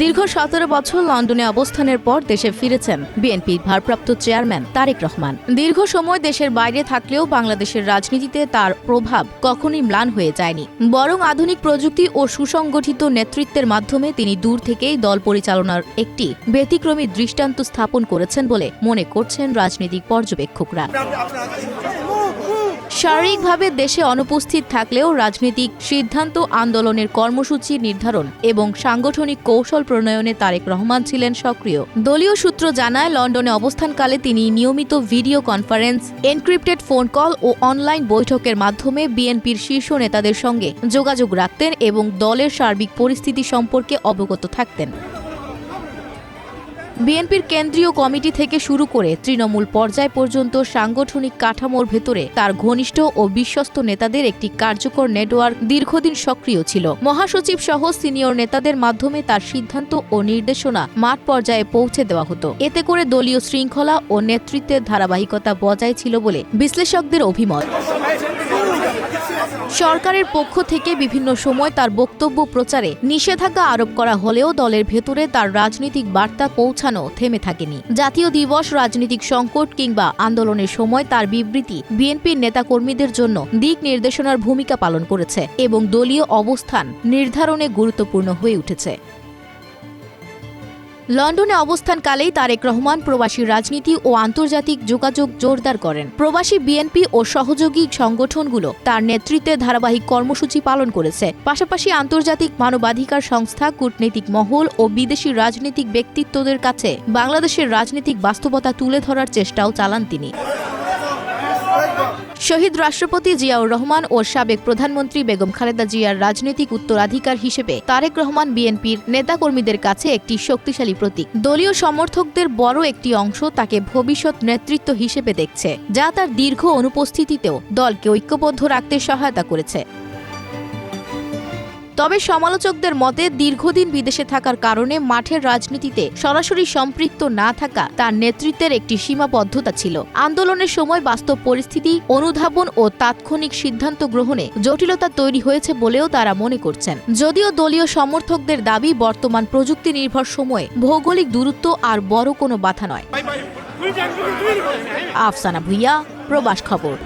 দীর্ঘ সতেরো বছর লন্ডনে অবস্থানের পর দেশে ফিরেছেন বিএনপির ভারপ্রাপ্ত চেয়ারম্যান তারেক রহমান। দীর্ঘ সময় দেশের বাইরে থাকলেও বাংলাদেশের রাজনীতিতে তার প্রভাব কখনই ম্লান হয়ে যায়নি। বরং আধুনিক প্রযুক্তি ও সুসংগঠিত নেতৃত্বের মাধ্যমে তিনি দূর থেকেই দল পরিচালনার একটি ব্যতিক্রমী দৃষ্টান্ত স্থাপন করেছেন বলে মনে করছেন রাজনৈতিক পর্যবেক্ষকরা। শারীরিকভাবে দেশে অনুপস্থিত থাকলেও রাজনৈতিক সিদ্ধান্ত, আন্দোলনের কর্মসূচি নির্ধারণ এবং সাংগঠনিক কৌশল প্রণয়নে তারেক রহমান ছিলেন সক্রিয়। দলীয় সূত্র জানায়, লন্ডনে অবস্থানকালে তিনি নিয়মিত video conference, encrypted phone call ও অনলাইন বৈঠকের মাধ্যমে বিএনপির শীর্ষ নেতাদের সঙ্গে যোগাযোগ রাখতেন এবং দলের সার্বিক পরিস্থিতি সম্পর্কে অবগত থাকতেন। বিএনপির কেন্দ্রীয় কমিটি থেকে শুরু করে তৃণমূল পর্যায় পর্যন্ত সাংগঠনিক কাঠামোর ভেতরে তার ঘনিষ্ঠ ও বিশ্বস্ত নেতাদের একটি কার্যকর নেটওয়ার্ক দীর্ঘদিন সক্রিয় ছিল। মহাসচিব সহ সিনিয়র নেতাদের মাধ্যমে তার সিদ্ধান্ত ও নির্দেশনা মাঠ পর্যায়ে পৌঁছে দেওয়া হতো। এতে করে দলীয় শৃঙ্খলা ও নেতৃত্বের ধারাবাহিকতা বজায় ছিল বলে বিশ্লেষকদের অভিমত। সরকারের পক্ষ থেকে বিভিন্ন সময় তার বক্তব্য প্রচারে নিষেধাজ্ঞা আরোপ করা হলেও দলের ভেতরে তার রাজনৈতিক বার্তা পৌঁছানো থেমে থাকেনি। জাতীয় দিবস, রাজনৈতিক সংকট কিংবা আন্দোলনের সময় তার বিবৃতি বিএনপির নেতাকর্মীদের জন্য দিক নির্দেশনার ভূমিকা পালন করেছে এবং দলীয় অবস্থান নির্ধারণে গুরুত্বপূর্ণ হয়ে উঠেছে। লন্ডনে অবস্থানকালেই তারেক রহমান প্রবাসী রাজনীতি ও আন্তর্জাতিক যোগাযোগ জোরদার করেন। প্রবাসী বিএনপি ও সহযোগী সংগঠনগুলো তার নেতৃত্বে ধারাবাহিক কর্মসূচি পালন করেছে। পাশাপাশি আন্তর্জাতিক মানবাধিকার সংস্থা, কূটনৈতিক মহল ও বিদেশি রাজনৈতিক ব্যক্তিত্বদের কাছে বাংলাদেশের রাজনৈতিক বাস্তবতা তুলে ধরার চেষ্টাও চালান তিনি। শহীদ রাষ্ট্রপতি জিয়াউর রহমান ও সাবেক প্রধানমন্ত্রী বেগম খালেদা জিয়ার রাজনৈতিক উত্তরাধিকার হিসেবে তারেক রহমান বিএনপির নেতাকর্মীদের কাছে একটি শক্তিশালী প্রতীক। দলীয় সমর্থকদের বড় একটি অংশ তাকে ভবিষ্যৎ নেতৃত্ব হিসেবে দেখছে, যা তার দীর্ঘ অনুপস্থিতিতেও দলকে ঐক্যবদ্ধ রাখতে সহায়তা করেছে। তবে সমালোচকদের মতে দীর্ঘদিন বিদেশে থাকার কারণে মাঠের রাজনীতিতে সরাসরি সম্পৃক্ত না থাকা তার নেতৃত্বের একটি সীমাবদ্ধতা ছিল। আন্দোলনের সময় বাস্তব পরিস্থিতি, অনুধাবন ও তাৎক্ষণিক সিদ্ধান্ত গ্রহণে জটিলতা তৈরি হয়েছে বলেও তারা মনে করছেন। যদিও দলীয় সমর্থকদের দাবি, বর্তমান প্রযুক্তি নির্ভর সময়ে ভৌগোলিক দূরত্ব আর বড় কোনো বাধা নয়। আফসানা ভুইয়া, প্রবাস খবর।